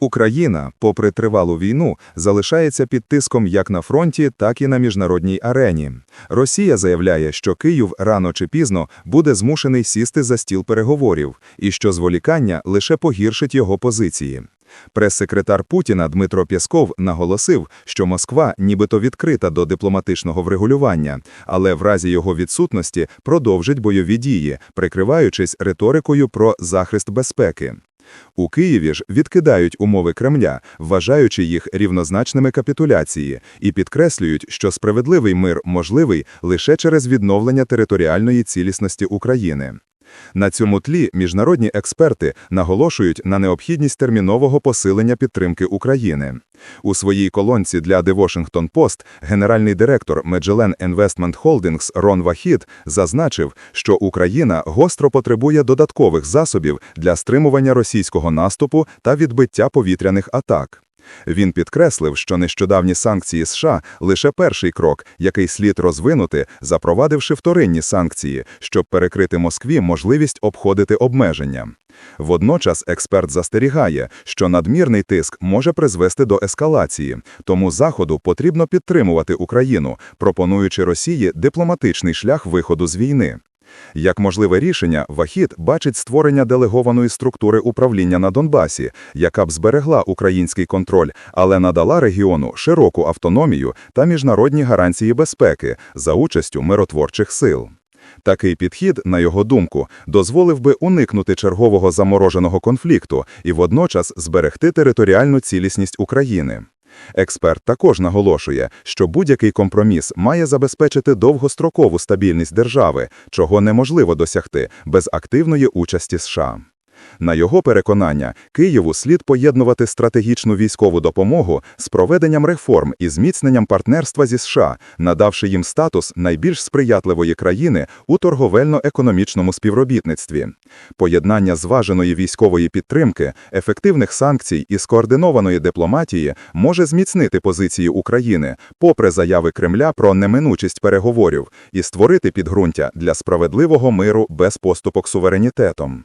Україна, попри тривалу війну, залишається під тиском як на фронті, так і на міжнародній арені. Росія заявляє, що Київ рано чи пізно буде змушений сісти за стіл переговорів, і що зволікання лише погіршить його позиції. Прес-секретар Путіна Дмитро Пєсков наголосив, що Москва нібито відкрита до дипломатичного врегулювання, але в разі його відсутності продовжить бойові дії, прикриваючись риторикою про захист безпеки. У Києві ж відкидають умови Кремля, вважаючи їх рівнозначними капітуляції, і підкреслюють, що справедливий мир можливий лише через відновлення територіальної цілісності України. На цьому тлі міжнародні експерти наголошують на необхідність термінового посилення підтримки України. У своїй колонці для The Washington Post генеральний директор Magellan Investment Holdings Рон Вахід зазначив, що Україна гостро потребує додаткових засобів для стримування російського наступу та відбиття повітряних атак. Він підкреслив, що нещодавні санкції США – лише перший крок, який слід розвинути, запровадивши вторинні санкції, щоб перекрити Москві можливість обходити обмеження. Водночас експерт застерігає, що надмірний тиск може призвести до ескалації, тому Заходу потрібно підтримувати Україну, пропонуючи Росії дипломатичний шлях виходу з війни. Як можливе рішення, Вахід бачить створення делегованої структури управління на Донбасі, яка б зберегла український контроль, але надала регіону широку автономію та міжнародні гарантії безпеки за участю миротворчих сил. Такий підхід, на його думку, дозволив би уникнути чергового замороженого конфлікту і водночас зберегти територіальну цілісність України. Експерт також наголошує, що будь-який компроміс має забезпечити довгострокову стабільність держави, чого неможливо досягти без активної участі США. На його переконання, Києву слід поєднувати стратегічну військову допомогу з проведенням реформ і зміцненням партнерства зі США, надавши їм статус найбільш сприятливої країни у торговельно-економічному співробітництві. Поєднання зваженої військової підтримки, ефективних санкцій і скоординованої дипломатії може зміцнити позиції України, попри заяви Кремля про неминучість переговорів, і створити підґрунтя для справедливого миру без поступок суверенітетом.